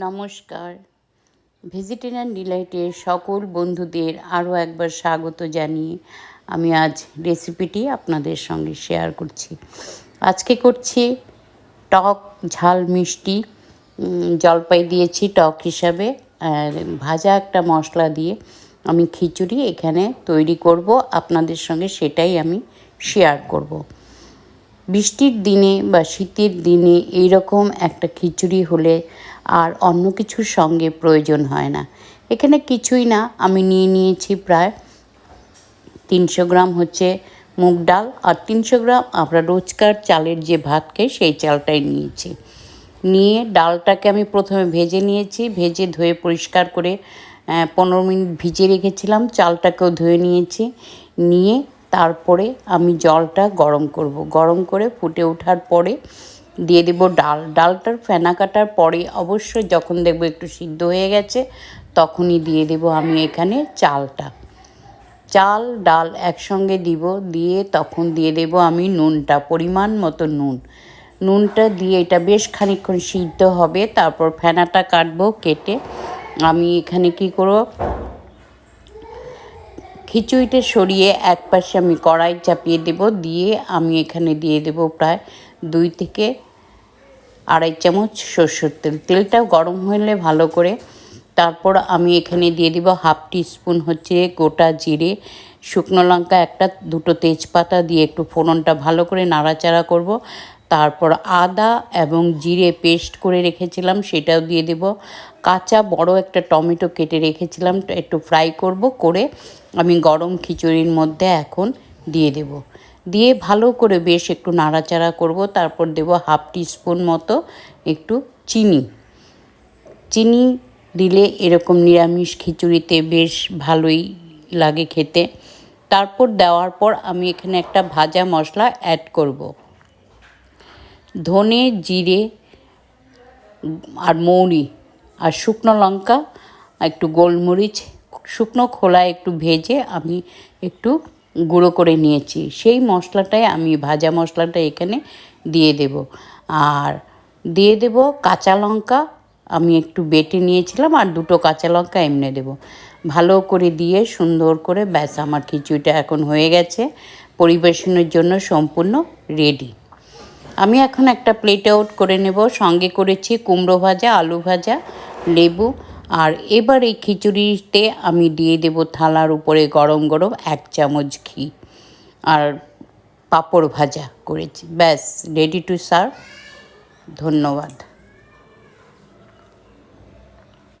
নমস্কার। ভেজিটেরিয়ান ডিলাইটের সকল বন্ধুদের আরও একবার স্বাগত জানিয়ে আমি আজ রেসিপিটি আপনাদের সঙ্গে শেয়ার করছি। আজকে করছি টক ঝাল মিষ্টি। জলপাই দিয়েছি টক হিসাবে ভাজা একটা মশলা দিয়ে আমি খিচুড়ি এখানে তৈরি করব। আপনাদের সঙ্গে সেটাই আমি শেয়ার করব। বৃষ্টির দিনে বা শীতের দিনে এইরকম একটা খিচুড়ি হলে আর অন্য কিছুর সঙ্গে প্রয়োজন হয় না। এখানে কিছুই না, আমি নিয়ে নিয়েছি প্রায় তিনশো গ্রাম হচ্ছে মুগ ডাল আর তিনশো গ্রাম আমরা রোজকার চালের যে ভাত খাই সেই চালটাই নিয়েছি। নিয়ে ডালটাকে আমি প্রথমে ভেজে নিয়েছি, ভেজে ধুয়ে পরিষ্কার করে পনেরো মিনিট ভিজে রেখেছিলাম, চালটাকেও ধুয়ে নিয়েছি। নিয়ে তারপরে আমি জলটা গরম করব। গরম করে ফুটে ওঠার পরে দিয়ে দেবো ডাল। ডালটার ফেনা কাটার পরে অবশ্যই যখন দেখব একটু সিদ্ধ হয়ে গেছে, তখনই দিয়ে দেবো আমি এখানে চালটা। চাল, ডাল একসঙ্গে দিব, দিয়ে তখন দিয়ে দেব আমি নুনটা, পরিমাণ মতো নুন। নুনটা দিয়ে এটা বেশ খানিকক্ষণ সিদ্ধ হবে, তারপর ফেনাটা কাটবো, কেটে আমি এখানে কি করব খিচুড়িটা সরিয়ে এক পাশে আমি কড়াই চাপিয়ে দেব, দিয়ে আমি এখানে দিয়ে দেব প্রায় দুই থেকে আড়াই চামচ সর্ষের তেল। তেলটাও গরম হলে ভালো করে। তারপর আমি এখানে দিয়ে দিব হাফ টিস্পুন হচ্ছে গোটা জিরে শুকনো লঙ্কা একটা, দুটো তেজপাতা দিয়ে একটু ফোড়নটা ভালো করে নাড়াচাড়া করব। তারপর আদা এবং জিরে পেস্ট করে রেখেছিলাম, সেটাও দিয়ে দেব। কাঁচা বড় একটা টমেটো কেটে রেখেছিলাম একটু ফ্রাই করব, করে আমি গরম খিচুড়ির মধ্যে এখন দিয়ে দেব। দিয়ে ভালো করে বেশ একটু নাড়াচাড়া করব, তারপর দেব হাফ টিস্পুন মতো একটু চিনি। চিনি দিলে এরকম নিরামিষ খিচুড়িতে বেশ ভালোই লাগে খেতে। তারপর দেওয়ার পর আমি এখানে একটা ভাজা মশলা অ্যাড করব। ধনে, জিরে আর মৌরি আর শুকনো লঙ্কা, একটু গোলমরিচ, শুকনো খোলায় একটু ভেজে আমি একটু গুঁড়ো করে নিয়েছি। সেই মশলাটাই আমি, ভাজা মশলাটা এখানে দিয়ে দেব। আর দিয়ে দেব কাঁচা লঙ্কা, আমি একটু বেটে নিয়েছিলাম আর দুটো কাঁচা লঙ্কা এমনি দেব। ভালো করে দিয়ে সুন্দর করে, ব্যাস আমার খিচুড়িটা এখন হয়ে গেছে। পরিবেশনের জন্য সম্পূর্ণ রেডি আমি এখন একটা প্লেট আউট করে নেব। সঙ্গে করেছি কুমড়ো ভাজা, আলু ভাজা, লেবু। আর এবার এই খিচুড়িতে আমি দিয়ে দেব থালার উপরে গরম গরম এক চামচ ঘি। আর পাঁপড় ভাজা করেছি। ব্যাস রেডি টু সার্ভ ধন্যবাদ।